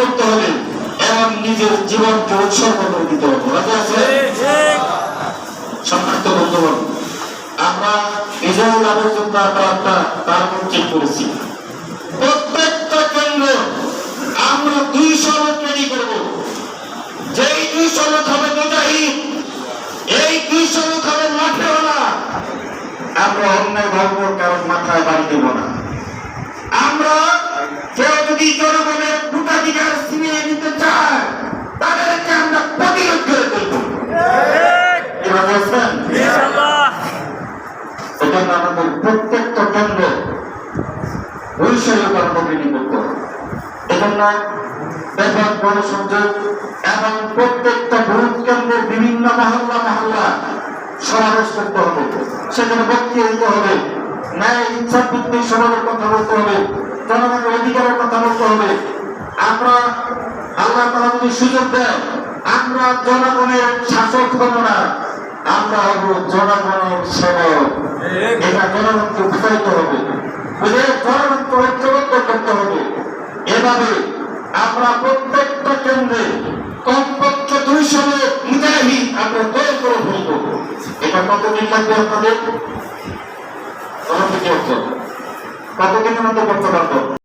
করতে হবে এবং নিজের জীবনকে উৎসর্গ করে দিতে হবে। রাজি আছে সম্মানিত বন্ধুগণ আমরা ইসরায়েল লাভের জন্য আমরা একটা টার্গেট ঠিক করেছি। প্রত্যেকটা কেন্দ্র আমরা দুইশো লোক রেডি করব। যেই দুইশো লোক হবে মুজাহিদ এই দুই লোক হবে মাঠেওয়ালা আমরা অন্যায় ভাবব কারণ মাথায় বাড়ি দেব না। আমাদের প্রত্যেকটা কেন্দ্র করতে হবে এজন্য ব্যাপক গণসংযোগ এবং প্রত্যেকটা ভোট কেন্দ্রের বিভিন্ন মহল্লা মহল্লা সমাবেশ করতে হবে। সেখানে বক্তৃতা দিতে হবে। ন্যায় ইচ্ছা ভিত্তিক সমাজের কথা বলতে হবে। জনগণের অধিকারের কথা বলতে হবে। আমরা আল্লাহ তালা যদি সুযোগ দেয় আমরা জনগণের শাসক হব না। আমরা হব জনগণের সেবক। এটা জনগণকে বুঝাইতে হবে। বুঝে জনগণকে ঐক্যবদ্ধ করতে হবে। এভাবে আমরা প্রত্যেকটা কেন্দ্রে কমপক্ষে দুইশো লোক মুজাহিদ আমরা তৈরি করে ফেলব এটা কতদিন লাগবে আপনাদের? কতদিনের মধ্যে করতে পারব?